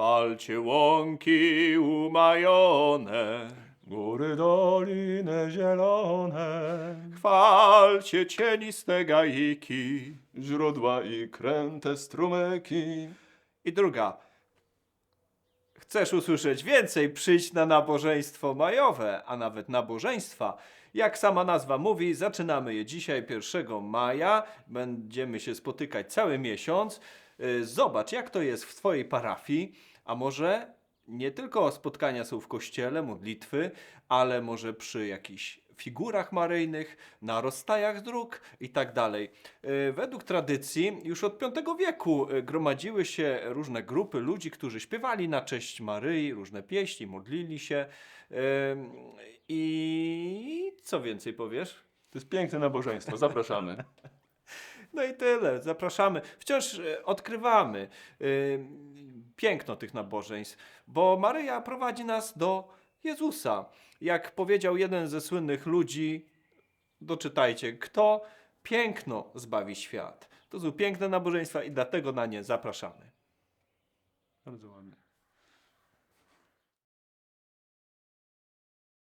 Chwalcie łąki umajone, Góry, doliny zielone, chwalcie cieniste gaiki. źródła i kręte strumyki. I druga. Chcesz usłyszeć więcej? Przyjdź na nabożeństwo majowe, a nawet nabożeństwa. Jak sama nazwa mówi, zaczynamy je dzisiaj, 1 maja. Będziemy się spotykać cały miesiąc. Y, Zobacz, jak to jest w Twojej parafii. A może nie tylko spotkania są w kościele, modlitwy, ale może przy jakichś figurach maryjnych, na rozstajach dróg i tak dalej. Y, Według tradycji już od V wieku y, gromadziły się różne grupy ludzi, którzy śpiewali na cześć Maryi, różne pieśni, modlili się. I co więcej powiesz? To jest piękne nabożeństwo, zapraszamy. No i tyle, zapraszamy. Wciąż e, odkrywamy y, piękno tych nabożeństw, bo Maryja prowadzi nas do Jezusa. Jak powiedział jeden ze słynnych ludzi, doczytajcie, kto piękno zbawi świat. To są piękne nabożeństwa i dlatego na nie zapraszamy. Bardzo ładnie.